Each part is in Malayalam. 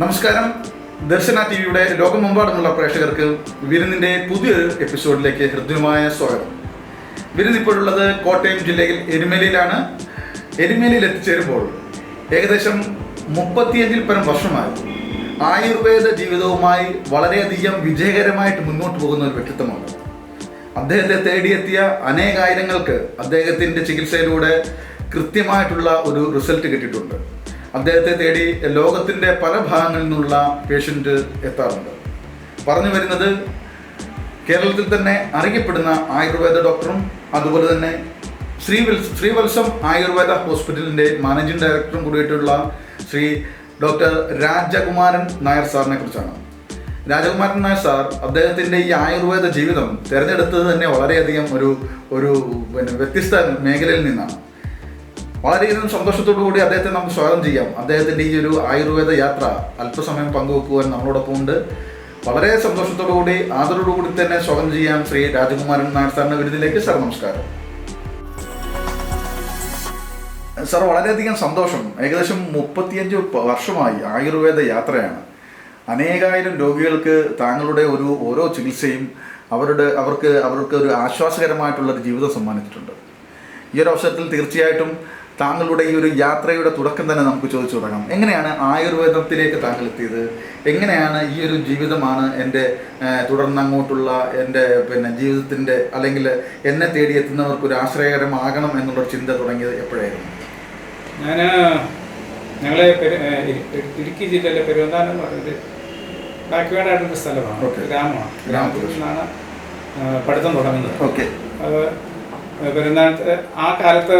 നമസ്കാരം. ദർശന ടി വിയുടെ ലോകമെമ്പാടുമുള്ള പ്രേക്ഷകർക്ക് വിരുന്നിന്റെ പുതിയൊരു എപ്പിസോഡിലേക്ക് ഹൃദ്യമായ സ്വാഗതം. വിരുന്ന് ഇപ്പോഴുള്ളത് കോട്ടയം ജില്ലയിൽ എരുമേലിയിലാണ്. എരുമേലിയിൽ എത്തിച്ചേരുമ്പോൾ ഏകദേശം മുപ്പത്തിയഞ്ചിൽ പരം വർഷമായി ആയുർവേദ ജീവിതവുമായി വളരെയധികം വിജയകരമായിട്ട് മുന്നോട്ട് പോകുന്ന ഒരു വ്യക്തിത്വമാണ് അദ്ദേഹത്തെ തേടിയെത്തിയ അനേകായിരങ്ങൾക്ക് അദ്ദേഹത്തിന്റെ ചികിത്സയിലൂടെ കൃത്യമായിട്ടുള്ള ഒരു റിസൾട്ട് കിട്ടിയിട്ടുണ്ട്. അദ്ദേഹത്തെ തേടി ലോകത്തിന്റെ പല ഭാഗങ്ങളിൽ നിന്നുള്ള പേഷ്യന്റ് എത്താറുണ്ട്. പറഞ്ഞു വരുന്നത് കേരളത്തിൽ തന്നെ അറിയപ്പെടുന്ന ആയുർവേദ ഡോക്ടറും അതുപോലെ തന്നെ ശ്രീവൽ ശ്രീവത്സം ആയുർവേദ ഹോസ്പിറ്റലിന്റെ മാനേജിംഗ് ഡയറക്ടറും കൂടിയിട്ടുള്ള ശ്രീ ഡോക്ടർ രാജകുമാരൻ നായർ സാറിനെ കുറിച്ചാണ്. രാജകുമാരൻ നായർ സാർ അദ്ദേഹത്തിന്റെ ഈ ആയുർവേദ ജീവിതം തിരഞ്ഞെടുത്തത് തന്നെ വളരെയധികം ഒരു ഒരു പിന്നെ വ്യത്യസ്ത മേഖലയിൽ നിന്നാണ്. വളരെയധികം സന്തോഷത്തോടു കൂടി അദ്ദേഹത്തെ നമുക്ക് സ്വാഗതം ചെയ്യാം. അദ്ദേഹത്തിന്റെ ഈ ഒരു ആയുർവേദ യാത്ര അല്പസമയം പങ്കുവെക്കുവാൻ നമ്മളോടൊപ്പം ഉണ്ട് വളരെ സന്തോഷത്തോടു കൂടി ആദരോടു കൂടി തന്നെ സ്വാഗതം ചെയ്യാം ശ്രീ രാജകുമാരൻ നായർ സാറിന്റെ വിരുന്നിലേക്ക് സാർ നമസ്കാരം. സാർ വളരെയധികം സന്തോഷം. ഏകദേശം മുപ്പത്തിയഞ്ച് വർഷമായി ആയുർവേദ യാത്രയാണ്. അനേകായിരം രോഗികൾക്ക് താങ്കളുടെ ഒരു ഓരോ ചികിത്സയും അവരുടെ അവർക്ക് അവർക്ക് ഒരു ആശ്വാസകരമായിട്ടുള്ള ഒരു ജീവിതം സമ്മാനിച്ചിട്ടുണ്ട്. ഈ ഒരു അവസരത്തിൽ തീർച്ചയായിട്ടും താങ്കളുടെ ഈ ഒരു യാത്രയുടെ തുടക്കം തന്നെ നമുക്ക് ചോദിച്ചു തുടങ്ങാം. എങ്ങനെയാണ് ആയുർവേദത്തിലേക്ക് താങ്കൾ എത്തിയത്? എങ്ങനെയാണ് ഈ ഒരു ജീവിതമാണ് എന്റെ തുടർന്ന് അങ്ങോട്ടുള്ള എന്റെ പിന്നെ ജീവിതത്തിന്റെ അല്ലെങ്കിൽ എന്നെ തേടിയെത്തുന്നവർക്ക് ഒരു ആശ്രയകരമാകണം എന്നുള്ളൊരു ചിന്ത തുടങ്ങിയത് എപ്പോഴായിരുന്നു? ഞാൻ ഞങ്ങളെ ഇടുക്കി ജില്ലയിലെ പെരുവന്താനം എന്ന് പറയുന്നത് ബാക്ക്വേർഡ് സ്ഥലമാണ്. ഗ്രാമമാണ്. ഗ്രാമത്തിൽ നിന്നാണ് പഠിത്തം തുടങ്ങുന്നത്. ഓക്കെ. അത് പെരുവന്താനത്ത് ആ കാലത്ത്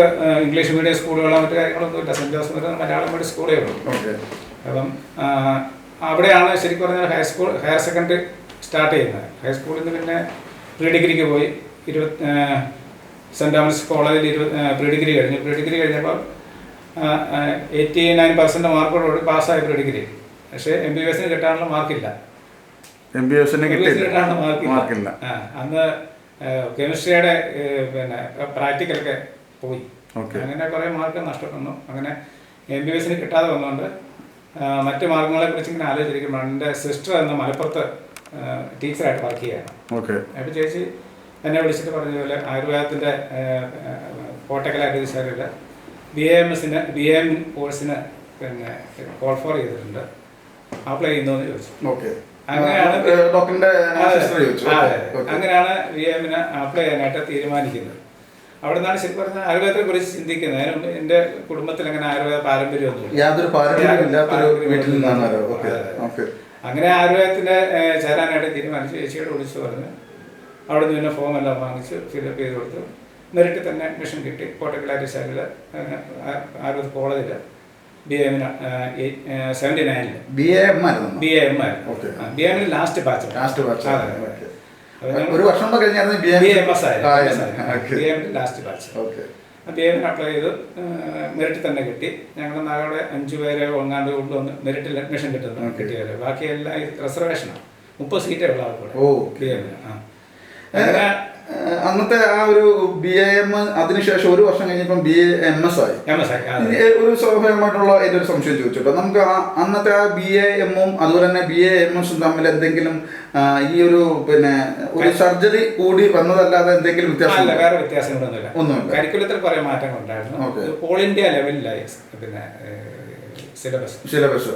ഇംഗ്ലീഷ് മീഡിയം സ്കൂളുകളോ മറ്റു കാര്യങ്ങളൊന്നും ഇല്ല സെന്റ് ജോസഫ് മലയാളം മീഡിയം സ്കൂളേ ഉള്ളൂ. ഓക്കെ. അപ്പം അവിടെയാണ് ശരിക്കും പറഞ്ഞാൽ ഹൈസ്കൂൾ ഹയർ സെക്കൻഡറി സ്റ്റാർട്ട് ചെയ്യുന്നത്. ഹൈസ്കൂളിൽ നിന്ന് പിന്നെ പ്രീ ഡിഗ്രിക്ക് പോയി ഇരുപത്തി സെന്റ് തോമസ് കോളേജിൽ ഇരുപത് പ്രീ ഡിഗ്രി കഴിഞ്ഞു. പ്രീ ഡിഗ്രി കഴിഞ്ഞപ്പോൾ എയ്റ്റി നയൻ പെർസെന്റ് മാർക്കോടുകൂടി പാസ്സായി പ്രീ ഡിഗ്രി. പക്ഷേ എം ബി ബി എസിന് കിട്ടാനുള്ള മാർക്കില്ല. എം ബി ബി എസിന് കിട്ടാനുള്ള മാർക്കില്ല. അന്ന് കെമിസ്ട്രിയുടെ പിന്നെ പ്രാക്ടിക്കലൊക്കെ പോയി. അങ്ങനെ കുറേ മാർക്ക് നഷ്ടപ്പെടുന്നു അങ്ങനെ എം ബി എസിന് കിട്ടാതെ വന്നുകൊണ്ട് മറ്റു മാർഗങ്ങളെ കുറിച്ച് ഇങ്ങനെ ആലോചിച്ചിരിക്കുമ്പോൾ എന്റെ സിസ്റ്റർ എന്ന മലപ്പുറത്ത് ടീച്ചറായിട്ട് വർക്ക് ചെയ്യുകയാണ്. അപ്പം അപ്പോൾ ചേച്ചി എന്നെ വിളിച്ചിട്ട് പറഞ്ഞ പോലെ ആയുർവേദത്തിന്റെ കോട്ടക്കല സാറിൽ ബി എ എം എസിന് ബി എ എം കോഴ്സിന് പിന്നെ കോൾ ഫോർ ചെയ്തിട്ടുണ്ട്. അപ്ലൈ ചെയ്യുന്നു എന്ന് ചോദിച്ചു. ഓക്കെ. ഡോക്ടറിന്റെ. അങ്ങനെയാണ് വി എമ്മിന് അപ്ലൈ ചെയ്യാനായിട്ട് തീരുമാനിക്കുന്നത്. അവിടെ നിന്നാണ് ശരിക്കും പറഞ്ഞാൽ ആയുർവേദത്തെ കുറിച്ച് ചിന്തിക്കുന്നത്. അതിന് എന്റെ എന്റെ കുടുംബത്തിൽ അങ്ങനെ ആയുർവേദ പാരമ്പര്യമൊന്നും യാതൊരു വീട്ടിൽ നിന്നാണ്. അങ്ങനെ ആയുർവേദത്തിന്റെ ചേരാനായിട്ട് തീരുമാനിച്ചു. ചേച്ചിയോട് വിളിച്ചു പറഞ്ഞു. അവിടെ നിന്ന് പിന്നെ ഫോം എല്ലാം വാങ്ങിച്ച് ഫിലപ്പ് ചെയ്ത് കൊടുത്തു. മെറിറ്റ് തന്നെ അഡ്മിഷൻ കിട്ടി. കോട്ടക്കലാരി ശാലയിൽ ആയുർവേദ കോളേജിൽ ബി എമ്മിന് സെവന്റി നയനിൽ ബി എ എം ആയിരുന്നു B A M Okay. B എമ്മിന് ലാസ്റ്റ് ബാച്ച് ലാസ്റ്റ് ബാച്ച് ഒരു വർഷം കഴിഞ്ഞായിരുന്നു ബി എം എം എസ് ആയിരുന്നു. B last batch okay B എമ്മിന് അപ്ലൈ ചെയ്ത് മെറിറ്റ് തന്നെ കിട്ടി. ഞങ്ങൾ നാളെ അഞ്ച് പേരെ ഒങ്ങാണ്ട് കൊണ്ടുവന്ന് മെറിറ്റിൽ അഡ്മിഷൻ കിട്ടുന്നു. കിട്ടിയത് ബാക്കി എല്ലാം റിസർവേഷനാണ് മുപ്പത് സീറ്റേ ഉള്ള ആൾക്കൂടെ ഓ. ബി എമ്മിന് ആ. അന്നത്തെ ആ ഒരു ബി എ എം അതിനുശേഷം ഒരു വർഷം കഴിഞ്ഞപ്പം ബി എ എം എസ് ആയി. എം ഒരു സ്വാഭാവികമായിട്ടുള്ള എന്റെ ഒരു സംശയം ചോദിച്ചോട്ടെ നമുക്ക് ആ അന്നത്തെ ആ ബി എ എമ്മും അതുപോലെ തന്നെ ബി എ എം എസും തമ്മിൽ എന്തെങ്കിലും ഈ ഒരു പിന്നെ ഒരു സർജറി കൂടി വന്നതല്ലാതെ എന്തെങ്കിലും വ്യത്യാസം? വേറെ വ്യത്യാസങ്ങളൊന്നുമില്ല. ഒന്നുമില്ല. കരിക്കുലത്തിൽ കുറെ മാറ്റങ്ങളുണ്ടായിരുന്നു. ഉണ്ടായിരുന്നു ഓൾ ഇന്ത്യ ലെവലിലായി പിന്നെ സിലബസ്. സിലബസ്.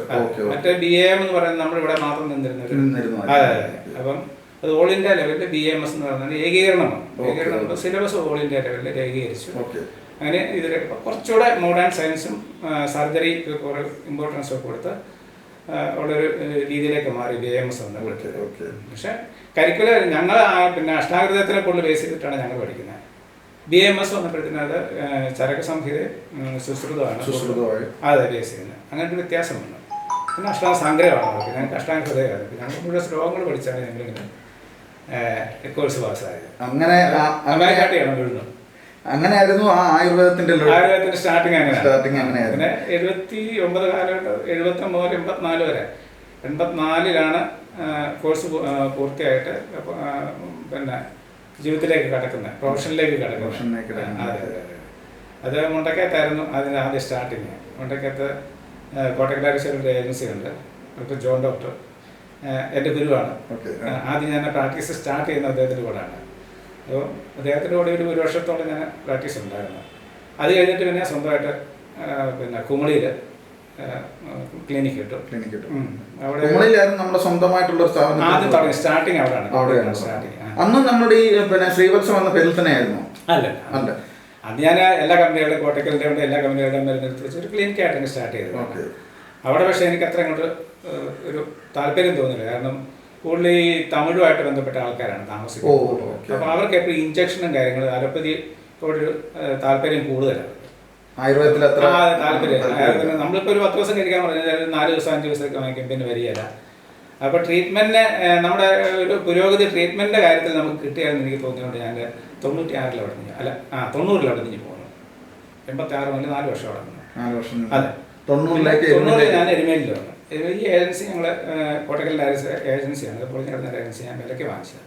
മറ്റേ ബി എം എന്ന് പറയുന്നത് നമ്മൾ ഇവിടെ മാത്രം നിന്നിരുന്ന അപ്പം അത് ഓൾ ഇന്ത്യ ലെവലിൽ ബി എം എസ് എന്ന് പറഞ്ഞാൽ ഏകീകരണമാണ്. ഏകീകരണം സിലബസ് ഓൾ ഇന്ത്യ ലെവലിൽ ഏകീകരിച്ചു. അങ്ങനെ ഇതിൽ കുറച്ചുകൂടെ മോഡേൺ സയൻസും സർജറി കുറെ ഇമ്പോർട്ടൻസ് ഒക്കെ കൊടുത്ത് ഉള്ളൊരു രീതിയിലേക്ക് മാറി ബി എം എസ് എന്ന് വിളിച്ചത് പക്ഷേ കരിക്കുലർ ഞങ്ങൾ പിന്നെ അഷ്ടാകൃതത്തിനെ കൂടുതൽ ബേസ് ചെയ്തിട്ടാണ് ഞങ്ങൾ പഠിക്കുന്നത്. ബി എം എസ് വന്നപ്പോഴത്തേനും അത് ചരക സംഹിത സുശ്രുതമാണ്. അതെ ബേസ് ചെയ്യുന്നത്. അങ്ങനത്തെ വ്യത്യാസമുണ്ട് പിന്നെ അഷ്ടാംഗ സംഗ്രഹമാണ്. ഞങ്ങൾക്ക് അഷ്ടാംഗ ഹൃദയമാണ് ഞങ്ങൾ മുഴുവൻ ശ്ലോകങ്ങൾ പഠിച്ചാണ് ഞങ്ങളിങ്ങനെ കോഴ്സ് പാസ്സായത് അങ്ങനെ അങ്ങനെ വീഴുന്നത് അങ്ങനെയായിരുന്നു ആ ആയുർവേദത്തിന്റെ ആയുർവേദത്തിന്റെ സ്റ്റാർട്ടിങ് അങ്ങനെ. സ്റ്റാർട്ടിംഗ് അങ്ങനെയായിരുന്നു. പിന്നെ എഴുപത്തി ഒമ്പത് കാലഘട്ടം എഴുപത്തി ഒമ്പത് മുതൽ എൺപത്തിനാല് വരെ. എൺപത്തിനാലിലാണ് കോഴ്സ് പൂർത്തിയായിട്ട് പിന്നെ ജീവിതത്തിലേക്ക് കടക്കുന്നത് പ്രൊഫഷനിലേക്ക് കടക്കുന്നത്. അതെ അതെ അതെ. മുണ്ടക്കയത്തായിരുന്നു അതിന്റെ ആദ്യ സ്റ്റാർട്ടിങ് മുണ്ടക്കയത്ത് കോട്ടക്കലാരിശ്വര ഒരു ഏജൻസി ഉണ്ട്. ഡോക്ടർ ജോൺ ഡോക്ടർ എന്റെ ഗുരുവാണ്. ആദ്യം ഞാൻ പ്രാക്ടീസ് സ്റ്റാർട്ട് ചെയ്യുന്ന അദ്ദേഹത്തിന്റെ കൂടെയാണ്. അപ്പോൾ അദ്ദേഹത്തിന്റെ കൂടെ ഒരു ഒരു വർഷത്തോളം ഞാൻ പ്രാക്ടീസ് ഉണ്ടായിരുന്നു. അത് കഴിഞ്ഞിട്ട് പിന്നെ സ്വന്തമായിട്ട് പിന്നെ കുമളിയിൽ ക്ലിനിക്ക് കിട്ടും ക്ലിനിക്ക് കിട്ടും അവിടെ നമ്മുടെ സ്വന്തമായിട്ടുള്ള ഒരു സ്ഥാപനം ആദ്യം തുടങ്ങി സ്റ്റാർട്ടിങ് അവിടെയാണ്. അവിടെയാണ്. സ്റ്റാർട്ടിങ് അന്ന് നമ്മുടെ ഈ പിന്നെ ശ്രീവത്സം എന്ന പേരിൽ തന്നെയായിരുന്നു. അല്ല അല്ല. അത് ഞാൻ എല്ലാ കമ്പനികളുടെയും കോട്ടക്കലിന്റെ എല്ലാ കമ്പനികളുടെയും മരുന്നെടുത്ത് വെച്ച് ഒരു ക്ലിനിക്കായിട്ടാണ് സ്റ്റാർട്ട് ചെയ്തു ഓക്കെ. അവിടെ പക്ഷേ എനിക്ക് അത്ര അങ്ങോട്ട് ഒരു താല്പര്യം തോന്നില്ല കാരണം കൂടുതൽ ഈ തമിഴുമായിട്ട് ബന്ധപ്പെട്ട ആൾക്കാരാണ് താമസിക്കുന്നത്. അപ്പോൾ അവർക്ക് എപ്പോഴും ഇഞ്ചക്ഷനും കാര്യങ്ങളും അലപ്പതി ഒരു താല്പര്യം കൂടുതലാണ് ആയുർവേദത്തിൽ അത്ര താല്പര്യം. നമ്മളിപ്പോൾ ഒരു പത്ത് ദിവസം കഴിക്കാൻ പറഞ്ഞാൽ നാല് ദിവസം അഞ്ച് ദിവസമൊക്കെ വാങ്ങിക്കും പിന്നെ വരികയില്ല അപ്പോൾ ട്രീറ്റ്മെന്റിന് നമ്മുടെ ഒരു പുരോഗതി ട്രീറ്റ്മെന്റിന്റെ കാര്യത്തിൽ നമുക്ക് കിട്ടിയാലെന്ന് എനിക്ക് തോന്നിയുകൊണ്ട് ഞാൻ തൊണ്ണൂറ്റി ആറിൽ അവിടെ നിന്ന് അല്ല ആ തൊണ്ണൂറിൽ അവിടെ നിന്ന് പോകുന്നു എൺപത്തി ആറ് മുതൽ നാല് വർഷം അവിടെ നിന്ന് നാല് വർഷം. അതെ. തൊണ്ണൂറിലേക്ക്. ഞാൻ എരുമേലിൽ വന്നു. എരുമേലി ഈ ഏജൻസി ഞങ്ങൾ കോട്ടക്കലിന്റെ ഏജൻസിയാണ് അത് ചേർന്ന ഏജൻസി ഞാൻ വിലയ്ക്ക് വാങ്ങിച്ചത്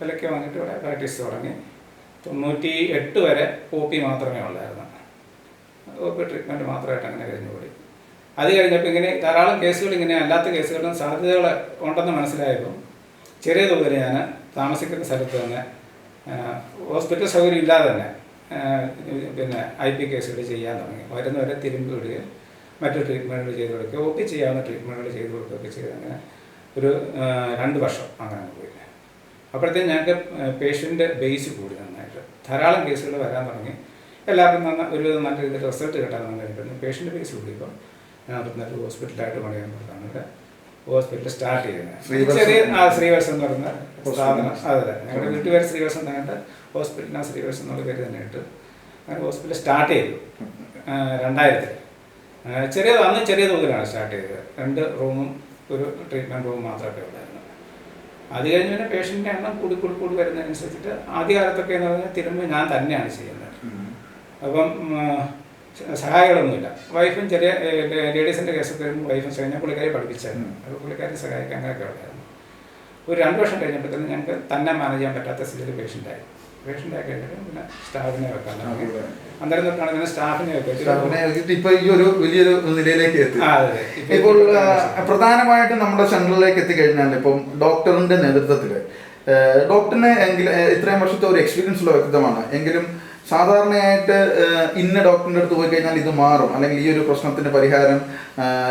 വിലയ്ക്ക് വാങ്ങിയിട്ട് ഇവിടെ പ്രാക്ടീസ് തുടങ്ങി. തൊണ്ണൂറ്റി എട്ട് വരെ ഒ പി മാത്രമേ ഉള്ളായിരുന്നു. ഒ പി ട്രീറ്റ്മെന്റ് മാത്രമായിട്ട് അങ്ങനെ കഴിഞ്ഞു കൂടി അത് കഴിഞ്ഞപ്പോൾ ഇങ്ങനെ ധാരാളം കേസുകൾ ഇങ്ങനെ അല്ലാത്ത കേസുകളും സാധ്യതകൾ ഉണ്ടെന്ന് മനസ്സിലായപ്പോൾ ചെറിയ തോതിൽ ഞാൻ താമസിക്കുന്ന സ്ഥലത്ത് തന്നെ ഹോസ്പിറ്റൽ സൗകര്യം ഇല്ലാതെ തന്നെ പിന്നെ ഐ പി കേസുകൾ ചെയ്യാൻ തുടങ്ങി. വരുന്നവരെ തിരുമ്പി വിടുകയും മറ്റു ട്രീറ്റ്മെന്റുകൾ ചെയ്ത് കൊടുക്കുക ഒ പി ചെയ്യാവുന്ന ട്രീറ്റ്മെന്റുകൾ ചെയ്ത് കൊടുക്കുകയൊക്കെ ചെയ്ത് അങ്ങനെ ഒരു രണ്ട് വർഷം അങ്ങനെ പോയി അപ്പോഴത്തേക്കും ഞങ്ങൾക്ക് പേഷ്യന്റ് ബേസ് കൂടി നന്നായിട്ട്. ധാരാളം കേസുകൾ വരാൻ തുടങ്ങി. എല്ലാവർക്കും നന്ന ഒരുവിധം നല്ല രീതിയിൽ റിസൾട്ട് കിട്ടാൻ തുടങ്ങി പേഷ്യന്റ് ബേസ് ഞാൻ അവിടെ ഒരു ഹോസ്പിറ്റലായിട്ട് പണിയാൻ തുടങ്ങുന്നത് ഹോസ്പിറ്റൽ സ്റ്റാർട്ട് ചെയ്യുന്നത്. ചെറിയ ആ ശ്രീവത്സം എന്ന് പറയുന്ന സാധനം സ്ഥാപനം. അതെ അതെ. ഞങ്ങളുടെ വീട്ടുപേര് ശ്രീവത്സം എന്നായിട്ട് ഹോസ്പിറ്റലിന് ആ ശ്രീവത്സം എന്നുള്ള പേര് തന്നെ ഇട്ട്. അങ്ങനെ ഹോസ്പിറ്റൽ സ്റ്റാർട്ട് ചെയ്തു. രണ്ടായിരത്തിൽ. ആ, ചെറിയ അന്ന് ചെറിയ തോതിലാണ് സ്റ്റാർട്ട് ചെയ്തത്. രണ്ട് റൂമും ഒരു ട്രീറ്റ്മെന്റ് റൂം മാത്രമായിട്ട് ഉണ്ടായിരുന്നു അത് കഴിഞ്ഞ് പിന്നെ പേഷ്യന്റെ എണ്ണം കൂടി കൂടി കൂടി വരുന്നതനുസരിച്ചിട്ട് ആദ്യകാലത്തൊക്കെ എന്ന് പറഞ്ഞാൽ തിരുമ്പ് ഞാൻ തന്നെയാണ് ചെയ്യുന്നത്. അപ്പം സഹായികളൊന്നുമില്ല. വൈഫും ചെറിയ ലേഡീസിന്റെ കേസൊക്കെ വരുമ്പോൾ വൈഫും കഴിഞ്ഞാൽ പുള്ളിക്കാരെ പഠിപ്പിച്ചായിരുന്നു. അപ്പോൾ പുള്ളിക്കാരെ സഹായിക്കാൻ അങ്ങനെയൊക്കെ ഉണ്ടായിരുന്നു ഒരു രണ്ട് വർഷം കഴിഞ്ഞപ്പോഴത്തേനും ഞങ്ങൾക്ക് തന്നെ മാനേജ് ചെയ്യാൻ പറ്റാത്ത സ്ഥിതിയിൽ പേഷ്യന്റായി കഴിഞ്ഞിട്ട് പിന്നെ സ്റ്റാഫിനെ വെക്കാം. അന്നേരം തൊട്ടാണ് പിന്നെ സ്റ്റാഫിനെ സ്റ്റാഫിനെ ഇപ്പൊ ഈ ഒരു വലിയൊരു നിലയിലേക്ക് എത്തി. ഇപ്പോൾ പ്രധാനമായിട്ടും നമ്മുടെ സെന്ററിലേക്ക് എത്തിക്കഴിഞ്ഞാൽ ഇപ്പം ഡോക്ടറിന്റെ നേതൃത്വത്തിൽ ഡോക്ടറിന് എങ്കിലും ഇത്രയും വർഷത്തെ ഒരു എക്സ്പീരിയൻസ് ഉള്ള വ്യക്തിത്വമാണ്. എങ്കിലും സാധാരണയായിട്ട് ഇന്ന ഡോക്ടറിന്റെ അടുത്ത് പോയി കഴിഞ്ഞാൽ ഇത് മാറും. അല്ലെങ്കിൽ ഈ ഒരു പ്രശ്നത്തിന്റെ പരിഹാരം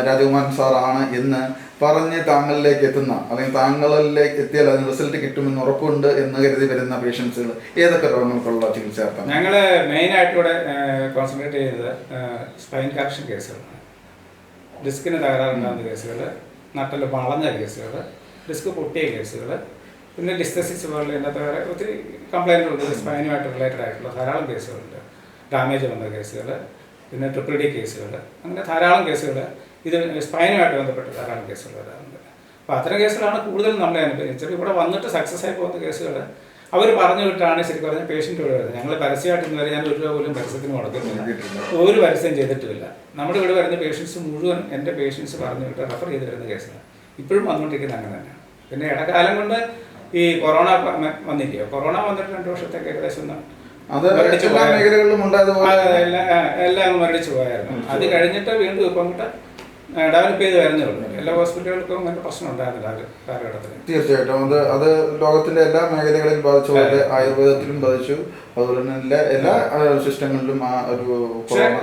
രാജകുമാരൻ സാറാണ് എന്ന് പറഞ്ഞ് താങ്കളിലേക്ക് എത്തുന്ന അല്ലെങ്കിൽ താങ്കളിലേക്ക് എത്തിയാൽ അതിന് റിസൾട്ട് കിട്ടുമെന്ന് ഉറപ്പുണ്ട് എന്ന് കരുതി വരുന്ന പേഷ്യൻസുകൾ ഏതൊക്കെ രോഗങ്ങൾക്കുള്ള ചികിത്സ നടത്താം? മെയിൻ ആയിട്ട് ഇവിടെ കോൺസെൻട്രേറ്റ് ചെയ്തത് സ്പൈൻ കാപ്ഷൻ കേസുകളാണ് ഡിസ്കിന് തകരാറുണ്ടാകുന്ന കേസുകൾ നട്ടൽ വളഞ്ഞ കേസുകൾ ഡിസ്ക് പൊട്ടിയ കേസുകൾ പിന്നെ ഡിസ്തസിസ് പോലുള്ള ഇന്നത്തെ വേറെ ഒത്തിരി കംപ്ലൈന്റുകളുണ്ട് സ്പൈനുമായിട്ട് റിലേറ്റഡ് ആയിട്ടുള്ള ധാരാളം കേസുകളുണ്ട് ഡാമേജ് വന്ന കേസുകൾ പിന്നെ ട്രിപ്പിൾ ഡി കേസുകൾ അങ്ങനെ ധാരാളം കേസുകൾ ഇത് സ്പൈനുമായിട്ട് ബന്ധപ്പെട്ട് ധാരാളം കേസുകൾ വരാറുണ്ട്. അപ്പോൾ അത്തരം കേസുകളാണ് കൂടുതൽ നമ്മളെ അനുഭവിച്ചത് ഇവിടെ വന്നിട്ട് സക്സസ് ആയി പോകുന്ന കേസുകൾ അവർ പറഞ്ഞു വിട്ടാണ് ശരിക്കും പറഞ്ഞാൽ പേഷ്യന്റ് ഇവിടെ വരുന്നത്. ഞങ്ങൾ പരസ്യമായിട്ട് ഇന്ന് വരെ ഞാൻ ഒരു രൂപ പോലും പരസ്യത്തിന് മുടക്കുന്നില്ല ഒരു പരസ്യം ചെയ്തിട്ടുമില്ല. നമ്മുടെ ഇവിടെ വരുന്ന പേഷ്യൻസ് മുഴുവൻ എന്റെ പേഷ്യൻസ് പറഞ്ഞു വിട്ട് റെഫർ ചെയ്ത് വരുന്ന കേസാണ് ഇപ്പോഴും വന്നുകൊണ്ടിരിക്കുന്നത് അങ്ങനെ തന്നെയാണ്. പിന്നെ ഇടക്കാലം കൊണ്ട് ഈ കൊറോണ വന്നില്ലേ? വന്നില്ലയോ കൊറോണ വന്നിട്ട് രണ്ട് വർഷത്തേക്ക് ഏകദേശം ഒന്ന് അത് എല്ലാ. മേഖലകളിലും മരടിച്ചു പോയായിരുന്നു. അത് കഴിഞ്ഞിട്ട് വീണ്ടും ഇപ്പം അങ്ങോട്ട് ഡെവലപ്പ് ചെയ്ത് വരുന്നേ ഉള്ളൂ. എല്ലാ ഹോസ്പിറ്റലുകൾക്കും അങ്ങനെ പ്രശ്നം ഉണ്ടായിരുന്നില്ല കാലഘട്ടത്തിൽ. തീർച്ചയായിട്ടും. അത് അത് ലോകത്തിന്റെ എല്ലാ മേഖലകളിലും ബാധിച്ച പോലെ ആയുർവേദത്തിലും ബാധിച്ചു. അതുപോലെ തന്നെ എല്ലാ എല്ലാ സിസ്റ്റങ്ങളിലും ആ ഒരു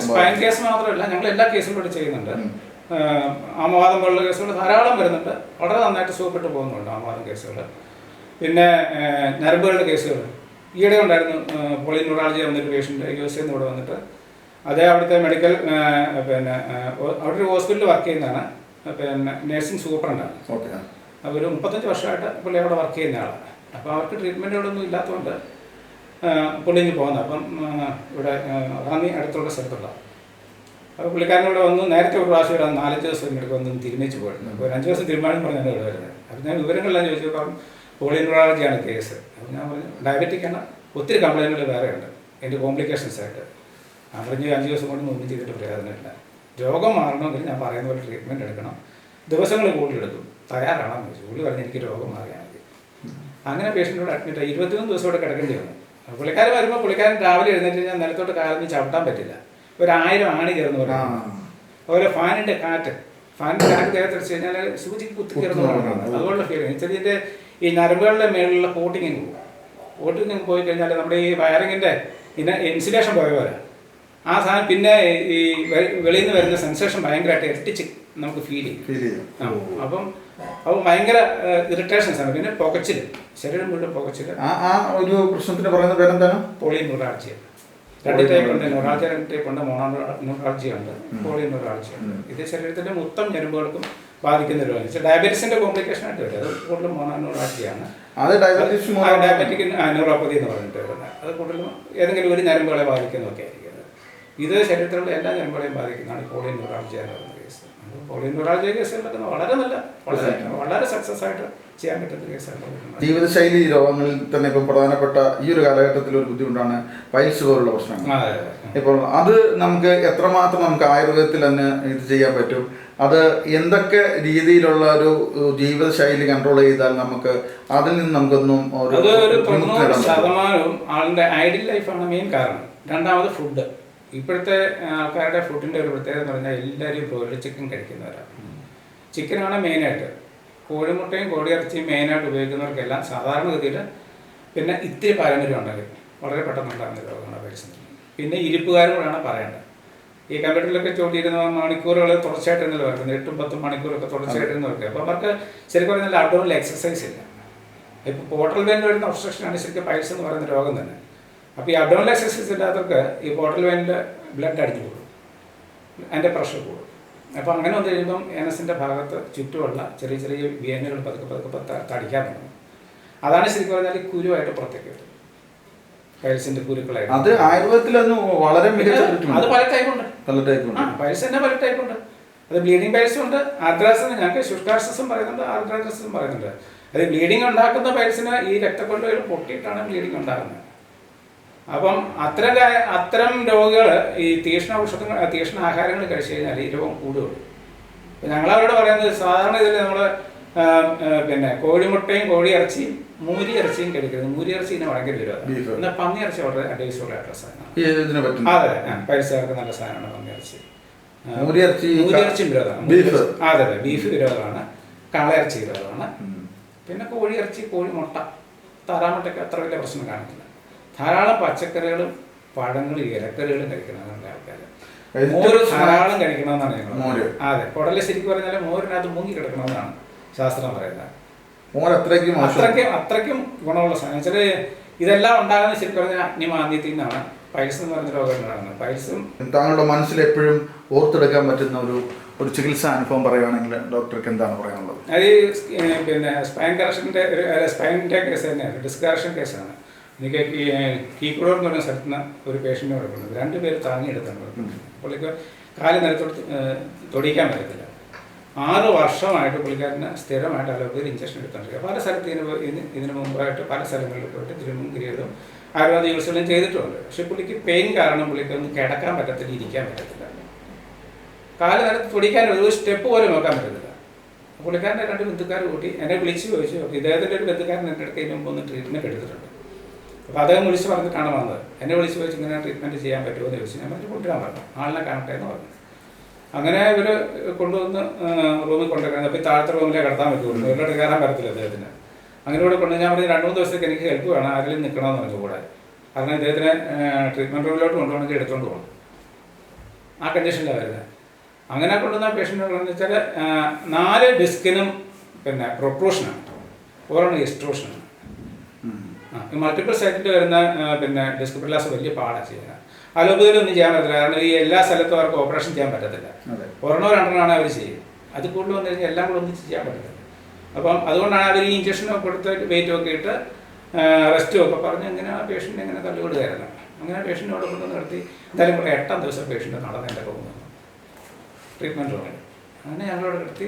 സ്പൈൻ കേസ് മാത്രമല്ല ഞങ്ങൾ എല്ലാ കേസും ഇവിടെ ചെയ്യുന്നുണ്ട്. ആമവാദം പോലുള്ള കേസുകൾ ധാരാളം വരുന്നുണ്ട്. വളരെ നന്നായിട്ട് സുഖപ്പെട്ട് പോകുന്നുണ്ട് ആമവാദം കേസുകൾ പിന്നെ നരമ്പുകളുടെ ഞരമ്പുകളുടെ കേസുകൾ ഈയിടെ ഉണ്ടായിരുന്നു പോളിന്യൂറാളജി വന്നൊരു പേഷ്യന്റ് യു എസ് ഇവിടെ വന്നിട്ട് അതേ അവിടുത്തെ മെഡിക്കൽ പിന്നെ അവിടെ ഒരു ഹോസ്പിറ്റലിൽ വർക്ക് ചെയ്യുന്നതാണ്. പിന്നെ നേഴ്സിംഗ് സൂപ്രണ്ടാണ് ഓക്കെ അപ്പോൾ ഒരു മുപ്പത്തഞ്ച് വർഷമായിട്ട് പുള്ളി അവിടെ വർക്ക് ചെയ്യുന്ന ആളാണ് അപ്പോൾ അവർക്ക് ട്രീറ്റ്മെന്റുകളൊന്നും ഇല്ലാത്തതുകൊണ്ട് പുള്ളി ഇങ്ങ് പോകുന്നത് അപ്പം ഇവിടെ റാന്നി അടുത്തുള്ള സ്ഥലത്തുള്ള. അപ്പോൾ പുള്ളിക്കാരൻ ഇവിടെ വന്ന്. നേരത്തെ ഒരു പ്രാവശ്യം ഇവിടെ നാലഞ്ച് ദിവസം ഇങ്ങോട്ട് വന്ന് തിരുമിച്ച് പോയിട്ടുണ്ട് അപ്പോൾ ഒരു അഞ്ച് ദിവസം തീരുമാനം പറഞ്ഞാണ് ഇവിടെ വരുന്നത്. അപ്പോൾ ഞാൻ വിവരങ്ങളെല്ലാം ചോദിച്ചു. കാരണം പോളിയോളജിയാണ് കേസ് അപ്പോൾ ഞാൻ പറഞ്ഞു ഡയബറ്റിക്കാണ് ഒത്തിരി കംപ്ലൈന്റുകൾ വേറെ ഉണ്ട് എന്റെ കോംപ്ലിക്കേഷൻസ് ആയിട്ട്. ഞാൻ പറഞ്ഞു "ഈ അഞ്ച് ദിവസം കൊണ്ട് ഒന്നും ചെയ്തിട്ട് പ്രയോജനമില്ല. രോഗം മാറണമെങ്കിൽ ഞാൻ പറയുന്ന പോലെ ട്രീറ്റ്മെന്റ് എടുക്കണം. ദിവസങ്ങൾ കൂടി എടുക്കും. തയ്യാറാണെന്ന് ചോദിച്ചു. പുള്ളി പറഞ്ഞ് എനിക്ക് രോഗം മാറിയാൽ മതി. അങ്ങനെ പേഷ്യന്റോട് അഡ്മിറ്റ് ആയി. ഇരുപത്തിമൂന്ന് ദിവസം ഇവിടെ കിടക്കേണ്ടി വന്നു. പുള്ളിക്കാരൻ വരുമ്പോൾ പുള്ളിക്കാരൻ രാവിലെ എഴുന്നേറ്റ് ഞാൻ നിലത്തോട്ട് കാലൊന്നും ചവിട്ടാൻ പറ്റില്ല. ഒരായിരം ആണി കയറുന്നു പറയും അതുപോലെ ഫാനിന്റെ കാറ്റ്. ഫാനിന്റെ കാറ്റ് കയറി കഴിഞ്ഞാൽ സൂചി കുത്തി കയറുന്നു. പോലെയാണ്. അതുകൊണ്ടുള്ള ഫീലിംഗ് വെച്ചാൽ ഈ നരമ്പുകളുടെ മേളിലുള്ള കോട്ടിങ് പോകും കോട്ടിങ്ങിന് പോയി കഴിഞ്ഞാൽ നമ്മുടെ ഈ വയറിങ്ങിന്റെ പിന്നെ ഇൻസുലേഷൻ പോയ പോലെ. ആ സാധനം പിന്നെ ഈ വെളിയിൽ നിന്ന് വരുന്ന സെൻസേഷൻ ഭയങ്കരമായിട്ട് ഇരട്ടിച്ച് നമുക്ക് ഫീൽ ചെയ്യും. അപ്പം അപ്പം ഭയങ്കര ഇറിറ്റേഷൻസ് ആണ്. പിന്നെ പുകച്ചിൽ ശരീരം മുഴുവൻ പുകച്ചിൽ ആ ഒരു പ്രശ്നത്തിന് പറയുന്ന പേരെന്താണ്? പോളിന്യൂറാൾജിയ രണ്ട് ടൈപ്പ് ഉണ്ട്. ന്യൂറാൾജിയ രണ്ട് ടൈപ്പ് ഉണ്ട്. മോണോ ന്യൂറാൾജിയ ഉണ്ട്. പോളിന്യൂറാൾജിയ ഉണ്ട്. ഇത് ശരീരത്തിന്റെ മൊത്തം ഞരമ്പുകൾക്കും ബാധിക്കുന്ന രോഗം ഡയബറ്റീസിന്റെ കോംപ്ലിക്കേഷൻ ആയിട്ട് വരും. അത് കൂടുതലും മോണോ ന്യൂറാൾജിയാണ് അത് ഡയബറ്റീസ് മൂലം ഡയബറ്റിക് ന്യൂറോപ്പതി എന്ന് പറഞ്ഞിട്ട് വരുന്നത്. അത് കൂടുതലും ഏതെങ്കിലും ഒരു ഞരമ്പുകളെ ബാധിക്കുന്നതൊക്കെ ആയിരിക്കും. അത്. ഇത് ശരീരത്തിലുള്ള എല്ലാ ഞരമ്പുകളെയും ബാധിക്കുന്നതാണ് പോളിയൻ ന്യൂറാൾജിയ എന്ന് പറയുന്ന കേസ് പോളിയോ ന്യൂറാൾജിയ കേസുകളൊക്കെ വളരെ നല്ല വളരെ വളരെ സക്സസ് ആയിട്ട് ചെയ്യാൻ പറ്റുന്ന കേസാണ് ജീവിതശൈലി രോഗങ്ങളിൽ തന്നെ ഇപ്പം പ്രധാനപ്പെട്ട ഈ ഒരു കാലഘട്ടത്തിൽ ഒരു ബുദ്ധിമുട്ടാണ് പൈൽസ് പോലുള്ള പ്രശ്നങ്ങൾ. ഇപ്പോൾ അത് നമുക്ക് എത്രമാത്രം നമുക്ക് ആയുർവേദത്തിൽ തന്നെ ഇത് ചെയ്യാൻ പറ്റും? അത് എന്തൊക്കെ രീതിയിലുള്ള ഒരു ജീവിതശൈലി കൺട്രോൾ ചെയ്താൽ നമുക്ക് അതിൽ നിന്ന് നമുക്കൊന്നും ഒരു. ശതമാനവും ആളുടെ ഐഡിയൽ ലൈഫാണ് മെയിൻ കാരണം. രണ്ടാമത് ഫുഡ് ഇപ്പോഴത്തെ ആൾക്കാരുടെ ഫുഡിന്റെ ഒരു പ്രത്യേകത എന്ന് പറഞ്ഞാൽ എല്ലാവരും ബ്രോയിലർ ചിക്കൻ കഴിക്കുന്നവരാണ്. ചിക്കനാണ് മെയിനായിട്ട് കോഴിമുട്ടയും കോഴിയിറച്ചിയും മെയിനായിട്ട് ഉപയോഗിക്കുന്നവർക്കെല്ലാം സാധാരണഗതിയിൽ പിന്നെ ഇത്തിരി പാരമ്പര്യം ഉണ്ടെങ്കിൽ വളരെ പെട്ടെന്ന് ഉണ്ടാകുന്ന രോഗമാണ് പിന്നെ ഇരിപ്പുകാരും കൂടെയാണ് പറയേണ്ടത്. ഈ കമ്പ്യൂട്ടറിലൊക്കെ ചോദിച്ചിരുന്ന മണിക്കൂറുകൾ തുടർച്ചയായിട്ട് ഇന്നലെ വരുന്നത് എട്ടും പത്തും മണിക്കൂറൊക്കെ തുടർച്ചയായിട്ട് എന്ന് വെക്കുക അപ്പോൾ അവർക്ക് ശരിക്കും പറഞ്ഞാൽ അബ്ഡോമിൽ എക്സസൈസ് ഇല്ല. ഇപ്പോൾ പോർട്ടൽ വെയിനിൽ വരുന്ന ഒബ്സ്ട്രക്ഷൻ ആണ് ശരിക്കും പൈസ എന്ന് പറയുന്ന രോഗം തന്നെ. അപ്പോൾ ഈ അബ്ഡോമിൽ എക്സസൈസ് ഇല്ലാത്തവർക്ക് ഈ ബോട്ടിൽ വെയിനിൽ ബ്ലഡ് അടിച്ചു കൂടും അതിന്റെ പ്രഷർ കൂടും. അപ്പോൾ അങ്ങനെ വന്നു കഴിയുമ്പം എനസിന്റെ ഭാഗത്ത് ചുറ്റുമുള്ള ചെറിയ ചെറിയ വിയനുകൾ പതുക്കെ പതുക്കെ തടിക്കാൻ തുടങ്ങും. അതാണ് ശരിക്കും പറഞ്ഞാൽ ഈ കുരുവായിട്ട് പുറത്തേക്ക് വരും പൈൽസിന്റെ കുരുക്കളായിട്ട്. അത് ആയുർവേദത്തിൽ വളരെ മികച്ച അത് പല പല ടൈപ്പുണ്ട് പല ടൈപ്പ് ഉണ്ട്. പൈൽസ് തന്നെ പല ടൈപ്പ് ഉണ്ട്. അത് ബ്ലീഡിംഗ് പൈൽസ് ഉണ്ട്. ആർദ്രാസം ഞങ്ങൾക്ക് ശുഷ്കാർസസും പറയുന്നുണ്ട് ആർദ്രാസസും പറയുന്നുണ്ട്. അത് ബ്ലീഡിംഗ് ഉണ്ടാക്കുന്ന പൈൽസിന് ഈ രക്തക്കൊണ്ടുകൾ പൊട്ടിയിട്ടാണ് ബ്ലീഡിംഗ് ഉണ്ടാകുന്നത്. അപ്പം അത്തരം അത്തരം രോഗികൾ ഈ തീക്ഷ്ണ ഔഷധങ്ങൾ തീക്ഷ്ണ ആഹാരങ്ങൾ കഴിച്ചു കഴിഞ്ഞാൽ ഈ രോഗം കൂടുകയുള്ളൂ. ഞങ്ങൾ ഞങ്ങളവരോട് പറയുന്നത് സാധാരണ ഇതിൽ നമ്മൾ പിന്നെ കോഴിമുട്ടയും കോഴി ഇറച്ചിയും മൂരി ഇറച്ചിയും കഴിക്കരുത്. മൂരി ഇറച്ചി ഭയങ്കര Beef. വിരോധം എന്നാൽ പന്നി ഇറച്ചി വളരെ അഡ്വൈസബിൾ ആയിട്ടുള്ള സാധനമാണ്. ഇതിനെ അതെ പരിസരത്ത് നല്ല സാധനമാണ് പന്നി ഇറച്ചി മൂരി ഇറച്ചി വിരോധമാണ്. ബീഫ്. ആ, അതെ അതെ. ബീഫ് വിരോധമാണ്. ഇറച്ചി വിരോധമാണ്. പിന്നെ കോഴി ഇറച്ചി കോഴിമുട്ട താറാമുട്ടയ്ക്ക് അത്ര വലിയ പ്രശ്നം കാണത്തില്ല ധാരാളം പച്ചക്കറികളും പഴങ്ങളും ഇലക്കറികളും കഴിക്കണമെന്നുണ്ട് ആൾക്കാർ മോര് ധാരാളം കഴിക്കണമെന്നാണ് ഞങ്ങൾ മോര്. അതെ കുടൽ ശരിക്കും പറഞ്ഞാൽ മോരിനകത്ത് മുങ്ങി കിടക്കണമെന്നാണ് ശാസ്ത്രം പറയുന്നത്. മോര് അത്രയ്ക്കും അത്രയ്ക്കും അത്രയ്ക്കും ഗുണമുള്ള സാധനം. ഇതെല്ലാം ഉണ്ടാകുന്നത് ശരിക്കും പറഞ്ഞാൽ അഗ്നിമാന്ദ്യത്തിൽ നിന്നാണ്. പൈൽസ് എന്ന് പറഞ്ഞ രോഗം ഉണ്ടാകുന്നത്. പൈൽസും താങ്കളുടെ മനസ്സിൽ എപ്പോഴും ഓർത്തെടുക്കാൻ പറ്റുന്ന ഒരു ഒരു ചികിത്സാ അനുഭവം പറയുകയാണെങ്കിൽ ഡോക്ടർക്ക് എന്താണ് പറയാനുള്ളത്? അത് പിന്നെ സ്പൈൻ കറക്ഷന്റെ സ്പൈനിന്റെ കേസ് തന്നെയാണ്. ഡിസ്കറക്ഷൻ കേസാണ് എനിക്ക് ഈ കീക്കുളൂർ എന്ന് പറഞ്ഞ സ്ഥലത്ത് നിന്ന് ഒരു പേഷ്യന്റ് കൊടുക്കുന്നത് രണ്ട് പേര് താങ്ങിയെടുത്താണ് പുള്ളിക്ക് കാൽ തൊടിക്കാൻ തൊടിയിക്കാൻ പറ്റത്തില്ല. ആറ് വർഷമായിട്ട് പുള്ളിക്കാരന് സ്ഥിരമായിട്ട് അലോപ്പതി ഇഞ്ചക്ഷൻ എടുത്തോണ്ടിരിക്കുക പല സ്ഥലത്ത് ഇതിന് ഇതിന് മുമ്പായിട്ട് പല സ്ഥലങ്ങളിൽ പോയിട്ട് തിരുമും ഗിരിയതും ആയുർവേദ ചികിത്സകളും ചെയ്തിട്ടുണ്ട്. പക്ഷേ പുള്ളിക്ക് പെയിൻ കാരണം പുള്ളിക്കൊന്നും കിടക്കാൻ പറ്റത്തില്ല ഇരിക്കാൻ പറ്റത്തില്ല. കാൽ നിലത്ത് തൊടിക്കാൻ ഒരു സ്റ്റെപ്പ് പോലും നോക്കാൻ പറ്റത്തില്ല. പുള്ളിക്കാരന്റെ രണ്ട് ബന്ധുക്കാർ കൂട്ടി എന്നെ വിളിച്ച് ചോദിച്ചു ഇദ്ദേഹത്തിന്റെ ഒരു ബന്ധുക്കാരൻ എന്റെ അടുത്ത് ഇതിന് മുമ്പ് ഒന്ന് ട്രീറ്റ്മെന്റ് എടുത്തിട്ടുണ്ട്. അപ്പോൾ അദ്ദേഹം വിളിച്ച് പറഞ്ഞിട്ടാണ് വന്നത്. എന്നെ വിളിച്ച് വെച്ച് ഇങ്ങനെ ട്രീറ്റ്മെന്റ് ചെയ്യാൻ പറ്റുമോ എന്ന് ചോദിച്ചു ഞാൻ പറഞ്ഞു കൊണ്ടുവരാൻ പറഞ്ഞു. ആളിനെ കാണട്ടെ എന്ന് പറഞ്ഞു. അങ്ങനെ ഇവർ കൊണ്ടുവന്ന് റൂമിൽ കൊണ്ടുവരുന്നത്. അപ്പോൾ ഈ താഴത്തെ റൂമിലേ കിടത്താൻ പറ്റുള്ളൂ. ഇവരോട് കയറാൻ പറ്റത്തില്ല അദ്ദേഹത്തിന്. അങ്ങനെ ഇവിടെ കൊണ്ടു ഞാൻ പറഞ്ഞു രണ്ട് മൂന്ന് ദിവസത്തേക്ക് എനിക്ക് ഹെൽപ്പ് വേണം. ആരെങ്കിലും നിൽക്കണമെന്ന് പറഞ്ഞു കൂടെ. കാരണം ഇദ്ദേഹത്തിനെ ട്രീറ്റ്മെന്റ് റൂമിലോട്ട് കൊണ്ടുപോകണമെങ്കിൽ എടുത്തോണ്ട് പോകണം ആ കണ്ടീഷനിലാണ് വരുന്നത് അങ്ങനെ കൊണ്ടുവന്ന പേഷ്യന്റുകളെന്ന് വെച്ചാൽ നാല് ഡിസ്കിനും പിന്നെ പ്രൊട്രൂഷനാണ് ഓരോ എക്സ്ട്രൂഷനാണ് മൾട്ടിപ്പിൾ സൈറ്റിൽ വരുന്ന പിന്നെ ഡിസ്ക്രിപ്റ്റ് ഗ്ലാസ് വലിയ പാടാണ് ചെയ്യുന്നത് ഒന്നും ചെയ്യാൻ പറ്റില്ല കാരണം ഈ എല്ലാ സ്ഥലത്തും അവർക്ക് ഓപ്പറേഷൻ ചെയ്യാൻ പറ്റത്തില്ല. ഒരെണ്ണോ രണ്ടെണ്ണമാണ് അവർ ചെയ്യും. അത് കൂടുതൽ വന്നു കഴിഞ്ഞാൽ എല്ലാം കൂടെ ഒന്നിച്ച് ചെയ്യാൻ പറ്റത്തില്ല. അപ്പം അതുകൊണ്ടാണ് അവർ ഈ ഇഞ്ചക്ഷനൊക്കെ കൊടുത്ത് വെയിറ്റ് ഒക്കെ ഇട്ട് റെസ്റ്റും ഒക്കെ പറഞ്ഞ് ഇങ്ങനെ ആ പേഷ്യന്റ് ഇങ്ങനെ തള്ളിവിടുകയായിരുന്നു അങ്ങനെ പേഷ്യന്റ് അവിടെ കൊണ്ടുവന്ന് നിർത്തി. എന്തായാലും കൂടെ എട്ടാം ദിവസം പേഷ്യന്റ് നടന്നതിന്റെ പോകുന്നു ട്രീറ്റ്മെന്റ് റൂമിൽ അങ്ങനെ ഞങ്ങളോട് നിർത്തി.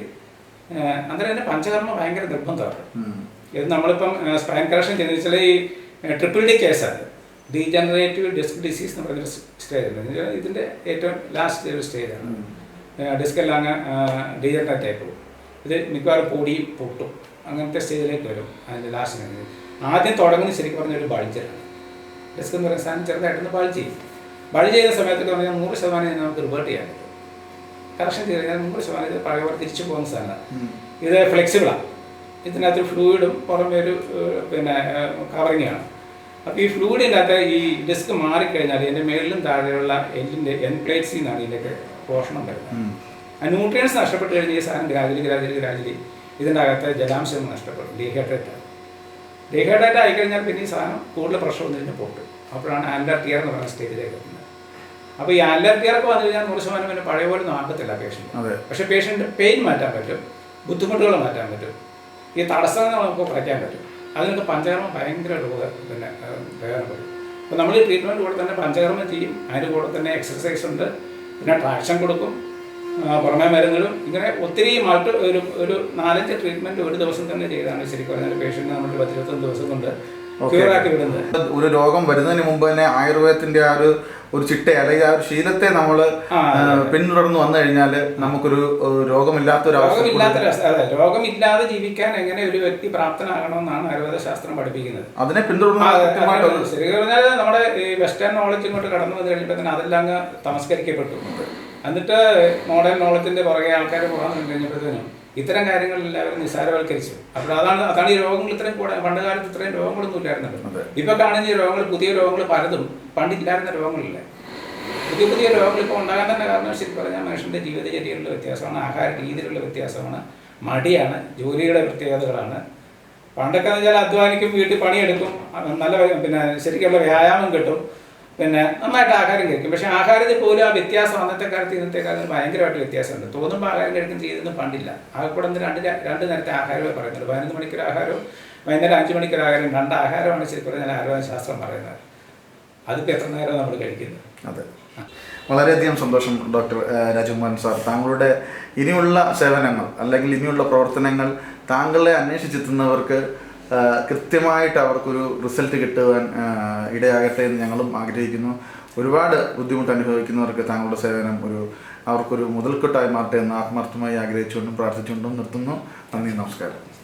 അങ്ങനെ അന്നേരം എന്റെ പഞ്ചകർമ്മ ഭയങ്കര നിർബന്ധമാണ്. ഇത് നമ്മളിപ്പം സ്പൈൻ കറക്ഷൻ ചെയ്തെന്ന് വെച്ചാൽ ഈ ട്രിപ്പിൾ ഡി കേസാണ് ഡീജനറേറ്റീവ് ഡിസ്ക് ഡിസീസ് എന്ന് പറഞ്ഞൊരു സ്റ്റേജ് ഇതിന്റെ ഏറ്റവും ലാസ്റ്റ് ഒരു സ്റ്റേജാണ് ഡിസ്ക് എല്ലാം അങ്ങ് ഡീജനറേറ്റ് ആയി പോകും. ഇത് മിക്കവാറും പൊടിയും പൊട്ടും. അങ്ങനത്തെ സ്റ്റേജിലേക്ക് വരും അതിന്റെ ലാസ്റ്റ് ആദ്യം തുടങ്ങുന്നത് ശരിക്കും പറഞ്ഞ ഒരു ബൾജറാണ് ഡിസ്ക് എന്ന് പറയുന്ന സാധനം ചെറുതായിട്ടൊന്ന് ബൾജ് ചെയ്യും. ബൾജ് ചെയ്യുന്ന സമയത്തൊക്കെ പറഞ്ഞാൽ നൂറ് ശതമാനം ഇത് നമുക്ക് റിവേർട്ട് ചെയ്യാൻ പറ്റും. കറക്ഷൻ ചെയ്ത് കഴിഞ്ഞാൽ നൂറ് ശതമാനം ഇത് പഴയ പോലെ തിരിച്ചു പോകുന്ന സാധനമാണ്. ഇത് ഫ്ലെക്സിബിളാണ് ഇതിനകത്ത് ഫ്ലൂയിഡും പുറമെ ഒരു പിന്നെ കവറിങ്ങാണ് അപ്പോൾ ഈ ഫ്ലൂയിഡിനകത്ത് ഈ ഡിസ്ക് മാറിക്കഴിഞ്ഞാൽ ഇതിന്റെ മേളിലും താഴെയുള്ള എല്ലിന്റെ എൻ പ്ലേറ്റ്സിൽ നിന്നാണ് ഇതിന്റെയൊക്കെ പോഷണം വരുന്നത്. ആ ന്യൂട്രിയൻസ് നഷ്ടപ്പെട്ട് കഴിഞ്ഞാൽ ഈ സാധനം ഗ്രാജുവലി ഗ്രാജുവലി ഗ്രാജുവലി ഇതിന്റെ അകത്തെ ജലാംശം നഷ്ടപ്പെടും ഡീഹൈഡ്രേറ്റ് ഡീഹൈഡ്രേറ്റ് ആയിക്കഴിഞ്ഞാൽ പിന്നെ ഈ സാധനം കൂടുതൽ പ്രഷർ വന്നു കഴിഞ്ഞാൽ പൊട്ടും. അപ്പോഴാണ് ആൻഡർട്ടിയർ എന്ന് പറയുന്ന സ്റ്റേജിലേക്ക് എത്തുന്നത്. അപ്പോൾ ഈ അലർട്ടിയർക്ക് വന്നു കഴിഞ്ഞാൽ നൂറ് ശതമാനം പിന്നെ പഴയ പോലെ ഒന്നും ആക്കത്തില്ല പേഷ്യന്റ് പക്ഷേ പേഷ്യന്റ് പെയിൻ മാറ്റാൻ പറ്റും ബുദ്ധിമുട്ടുകൾ മാറ്റാൻ പറ്റും. ഈ തടസ്സങ്ങൾ നമുക്ക് കുറയ്ക്കാൻ പറ്റും. അതിനൊക്കെ പഞ്ചകർമ്മം ഭയങ്കര രൂപ പിന്നെ ഏഹ്, പ്രയോജനപ്പെടും അപ്പോൾ നമ്മൾ ഈ ട്രീറ്റ്മെന്റ് കൂടെ തന്നെ പഞ്ചകർമ്മം ചെയ്യും. അതിന്റെ കൂടെ തന്നെ എക്സസൈസ് ഉണ്ട്. പിന്നെ ട്രാക്ഷൻ കൊടുക്കും. പുറമേ മരുന്നുകളും ഇങ്ങനെ ഒത്തിരി മൾട്ടി ഒരു ഒരു നാലഞ്ച് ട്രീറ്റ്മെന്റ് ഒരു ദിവസം തന്നെ ചെയ്താണ് ശരിക്കും പറഞ്ഞാൽ പേഷ്യന്റ് നമ്മൾ പത്തിരുപത്തൊന്ന് ദിവസം കൊണ്ട്. ക്യൂറാക്കി വിടുന്നത് ഒരു രോഗം വരുന്നതിന് മുമ്പ് തന്നെ ആയുർവേദത്തിന്റെ ആ ഒരു ഒരു ചിട്ട അല്ലെങ്കിൽ ആ ഒരു ശീലത്തെ നമ്മൾ. പിന്തുടർന്ന് വന്നു കഴിഞ്ഞാൽ നമുക്കൊരു രോഗമില്ലാത്ത ഒരു അവസ്ഥ രോഗമില്ലാത്ത രോഗമില്ലാതെ ജീവിക്കാൻ എങ്ങനെ ഒരു വ്യക്തി പ്രാപ്തനാകണമെന്നാണ് ആയുർവേദ ശാസ്ത്രം പഠിപ്പിക്കുന്നത്. അതിനെ പിന്തുടർന്ന് ശരിക്കും പറഞ്ഞാൽ നമ്മുടെ ഈ വെസ്റ്റേൺ നോളജ് ഇങ്ങോട്ട് കടന്നു വന്നു കഴിഞ്ഞപ്പോൾ തന്നെ അതെല്ലാം അങ്ങ് തമസ്കരിക്കപ്പെട്ടു. എന്നിട്ട് മോഡേൺ നോളജിന്റെ പുറകെ ആൾക്കാർ പോകാൻ കഴിഞ്ഞപ്പോഴത്തേനും ഇത്തരം കാര്യങ്ങളെല്ലാവരും നിസ്സാരവൽക്കരിച്ചു. അപ്പോൾ അതാണ് അതാണ് ഈ രോഗങ്ങൾ ഇത്രയും കൂടെ പണ്ട് കാലത്ത് ഇത്രയും രോഗങ്ങളൊന്നും ഇല്ലായിരുന്നല്ലോ. ഇപ്പൊ കാണുന്ന ഈ രോഗങ്ങൾ പുതിയ രോഗങ്ങൾ പലതും പണ്ടില്ലായിരുന്ന രോഗങ്ങളില്ല. പുതിയ പുതിയ രോഗങ്ങൾ ഇപ്പോൾ ഉണ്ടാകാൻ തന്നെ കാരണം ശരി പറഞ്ഞാൽ മനുഷ്യന്റെ ജീവിതചര്യകളിലെ വ്യത്യാസമാണ് ആഹാര രീതിയിലുള്ള വ്യത്യാസമാണ് മടിയാണ് ജോലിയുടെ പ്രത്യേകതകളാണ്. പണ്ടൊക്കെ എന്ന് വെച്ചാൽ അധ്വാനിക്കും വീട്ടിൽ പണിയെടുക്കും നല്ല പിന്നെ ശരിക്കുള്ള വ്യായാമം കിട്ടും. പിന്നെ നന്നായിട്ട് ആഹാരം കഴിക്കും. പക്ഷെ ആഹാരത്തിൽ പോലും ആ വ്യത്യാസം അന്നത്തെ കാലത്ത് ഇന്നത്തെ കാലത്ത് ഭയങ്കരമായിട്ട് വ്യത്യാസമുണ്ട്. തോന്നുമ്പോൾ ആഹാരം കഴിക്കും ചെയ്തൊന്നും പണ്ടില്ല. ആകെക്കൂടെ രണ്ട് രണ്ട് നേരത്തെ ആഹാരമേ പറയുന്നുള്ളൂ. പതിനൊന്ന് മണിക്കൂർ ആഹാരവും വൈകുന്നേരം അഞ്ച് മണിക്കൂർ ആഹാരം രണ്ട് ആഹാരമാണ് ശരിക്കും ഞാൻ ആരോഗ്യ ശാസ്ത്രം പറയുന്നത്. അതിപ്പോൾ എത്ര നേരം നമ്മൾ കഴിക്കുന്നത്? അതെ. വളരെയധികം സന്തോഷം ഡോക്ടർ രാജകുമാരൻ സാർ. താങ്കളുടെ ഇനിയുള്ള സേവനങ്ങൾ അല്ലെങ്കിൽ ഇനിയുള്ള പ്രവർത്തനങ്ങൾ താങ്കളെ അന്വേഷിച്ചെത്തുന്നവർക്ക് കൃത്യമായിട്ട് അവർക്കൊരു റിസൾട്ട് കിട്ടുവാൻ ഇടയാകട്ടെ എന്ന് ഞങ്ങളും ആഗ്രഹിക്കുന്നു. ഒരുപാട് ബുദ്ധിമുട്ട് അനുഭവിക്കുന്നവർക്ക് താങ്കളുടെ സേവനം ഒരു അവർക്കൊരു മുതൽക്കെട്ടായി മാറട്ടെ എന്ന് ആത്മാർത്ഥമായി ആഗ്രഹിച്ചുകൊണ്ടും പ്രാർത്ഥിച്ചുകൊണ്ടും നിർത്തുന്നു. നന്ദി നമസ്കാരം.